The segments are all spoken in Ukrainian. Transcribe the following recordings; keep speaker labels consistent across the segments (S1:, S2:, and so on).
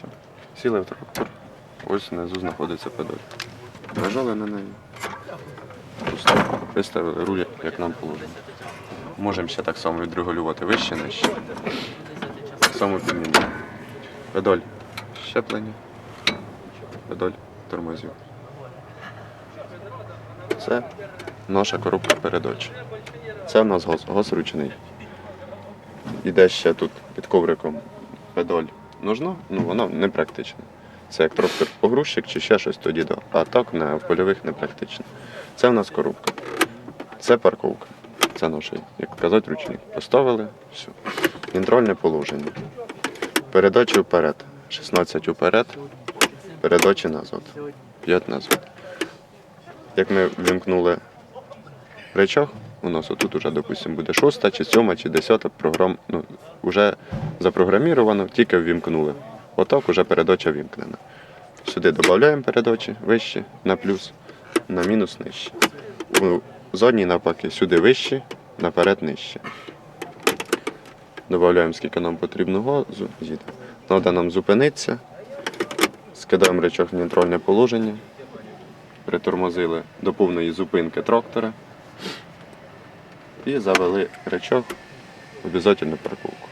S1: Все. Сіли в трактор. Ось внизу знаходиться педаль. Нажали на неї. Пустили. Виставили руль, як нам положено. Можемо ще так само відрегулювати вище, нижче. Так само. Педаль щеплення, педаль тормозів. Це наша коробка передач. Це в нас гос, гос ручний. Іде ще тут під ковриком педаль нужна, ну вона не практична. Це як трактор погрузчик чи ще щось тоді да. А так не, в польових не практично. Це в нас коробка. Це парковка. Це наш, як казати, ручник. Поставили, все. Контрольне положення. Передачі вперед. 16 вперед, передачі назад. 5 назад. Як ми вімкнули речах, у нас отут уже, допустимо, буде шоста, чи сьома, чи десята програм, ну, вже запрограміровано, тільки ввімкнули. Отак уже передача вімкнена. Сюди додаємо передачі вищі на плюс, на мінус нижче. У задній навпаки сюди вищі, наперед нижче. Додаємо, скільки нам потрібно газу. їде. Треба нам зупинитися. Скидаємо речах в нейтральне положення. Притормозили до повної зупинки трактора. І завели речах в обов'язкову парковку.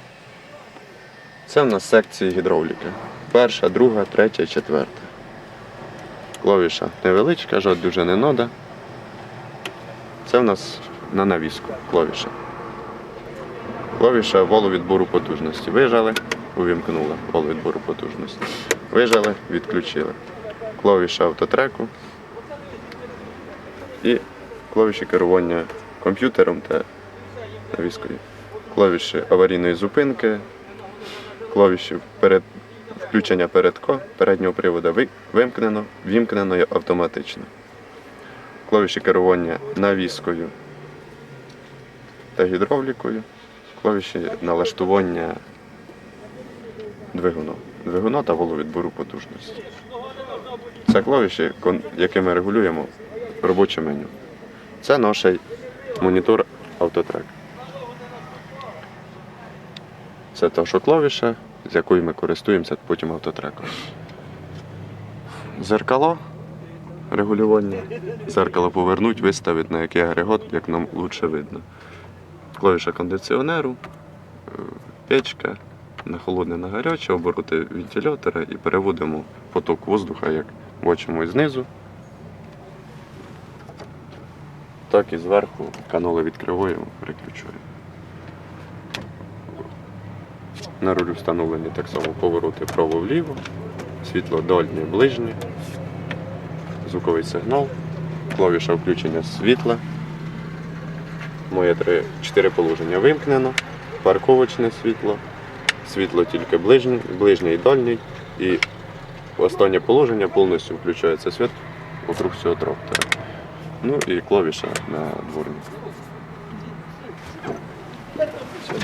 S1: Це в нас секції гідравліки. Перша, друга, третя, четверта. Клавіша невеличка, жодь дуже не треба. Це в нас на навіску клавіша. Клавіша валу відбору потужності. Вижали, увімкнули вал відбору потужності. Вижали, відключили. Клавіша автотреку і клавіші керування комп'ютером та навіскою. Клавіші аварійної зупинки, клавіші перед, включення передка, переднього приводу ви- вимкнено, вімкнено автоматично. Клавіші керування навіскою та гідравлікою, клавіші налаштування двигуна. Двигуна та воловідбору потужності. Це клавіші, якими регулюємо робоче меню. Це наш монітор автотрек. Це та що клавіша, з якою ми користуємося потім автотреком. Зеркало регулювання. Зеркало повернуть, виставити на який агрегат, як нам краще видно. Клавіша кондиціонеру, е, печка, на холодне, на гаряче, обороти вентилятора і переводимо поток воздуха, як бачимо знизу. Так і зверху каноли відкриваємо, переключуємо. На рулю встановлені так само повороти право-вліво, світло дальнє, ближнє, звуковий сигнал, клавіша включення світла. Моє чотири положення вимкнено, парковочне світло, світло тільки ближнє, ближнє і дальнє. І останнє положення повністю включається світ вокруг всього трактора. Ну і клавіша на дворник.